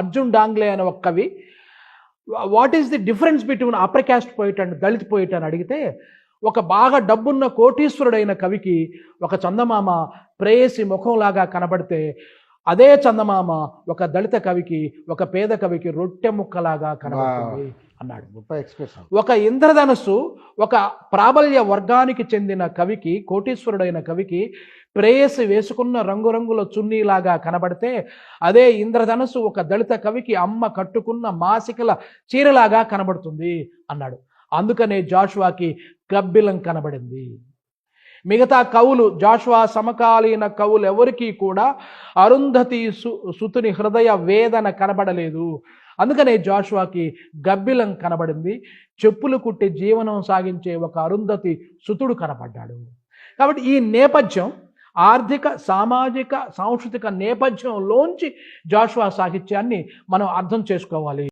అర్జున్ డాంగ్లే అనే ఒక కవి what is the difference between upper caste poet and Dalit poet అని అడిగితే ఒక బాగా డబ్బున్న కోటీశ్వరుడైన కవికి ఒక చందమామ ప్రేయసి ముఖంలాగా కనబడితే అదే చందమామ ఒక దళిత కవికి ఒక పేద కవికి రొట్టె ముక్కలాగా కనబడుతుంది. అన్నాడు. ఒక ఇంద్రధనస్సు ఒక ప్రాబల్య వర్గానికి చెందిన కవికి కోటీశ్వరుడైన కవికి ప్రేయసి వేసుకున్న రంగురంగుల చున్నీలాగా కనబడితే అదే ఇంద్రధనస్సు ఒక దళిత కవికి అమ్మ కట్టుకున్న మాసికల చీరలాగా కనబడుతుంది అన్నాడు. అందుకనే జాషువాకి గబ్బిలం కనబడింది. మిగతా కవులు జాషువా సమకాలీన కవులు ఎవరికీ కూడా అరుంధతి సు సుతుని హృదయ వేదన కనబడలేదు. అందుకనే జాషువాకి గబ్బిలం కనబడింది. చెప్పులు కుట్టి జీవనం సాగించే ఒక అరుంధతి సుతుడు కనబడ్డాడు కాబట్టి ఈ నేపథ్యం ఆర్థిక సామాజిక సాంస్కృతిక నేపథ్యంలోంచి జాషువా సాహిత్యాన్ని మనం అర్థం చేసుకోవాలి.